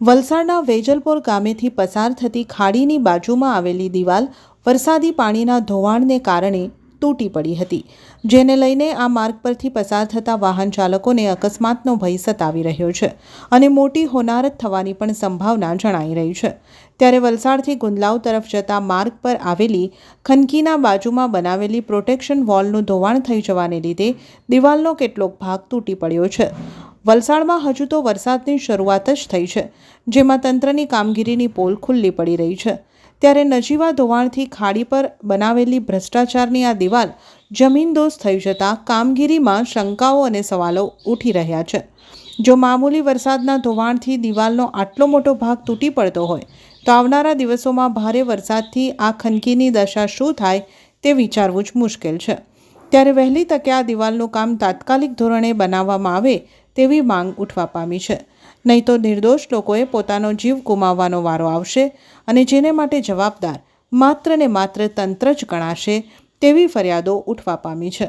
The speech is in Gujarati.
વલસાડના વેજલપોર ગામેથી પસાર થતી ખાડીની બાજુમાં આવેલી દિવાલ વરસાદી પાણીના ધોવાણને કારણે તૂટી પડી હતી, જેને લઈને આ માર્ગ પરથી પસાર થતા વાહન ચાલકોને અકસ્માતનો ભય સતાવી રહ્યો છે અને મોટી હોનારત થવાની પણ સંભાવના જણાઈ રહી છે. ત્યારે વલસાડથી ગુંદલાવ તરફ જતા માર્ગ પર આવેલી ખનકીના બાજુમાં બનાવેલી પ્રોટેક્શન વોલનું ધોવાણ થઈ જવાને લીધે દિવાલનો કેટલોક ભાગ તૂટી પડ્યો છે. વલસાડમાં હજુ તો વરસાદની શરૂઆત જ થઈ છે, જેમાં તંત્રની કામગીરીની પોલ ખુલ્લી પડી રહી છે. ત્યારે નજીવા ધોવાણથી ખાડી પર બનાવેલી ભ્રષ્ટાચારની આ દિવાલ જમીનદોસ્ત થઈ જતાં કામગીરીમાં શંકાઓ અને સવાલો ઉઠી રહ્યા છે. જો મામૂલી વરસાદના ધોવાણથી દિવાલનો આટલો મોટો ભાગ તૂટી પડતો હોય, તો આવનારા દિવસોમાં ભારે વરસાદથી આ ખનકીની દશા શું થાય તે વિચારવું જ મુશ્કેલ છે. ત્યારે વહેલી તકે આ દિવાલનું કામ તાત્કાલિક ધોરણે બનાવવામાં આવે તેવી માંગ ઉઠવા પામી છે. નહીં તો નિર્દોષ લોકોએ પોતાનો જીવ ગુમાવવાનો વારો આવશે અને જેને માટે જવાબદાર માત્ર ને માત્ર તંત્ર જ ગણાશે તેવી ફરિયાદો ઉઠવા પામી છે.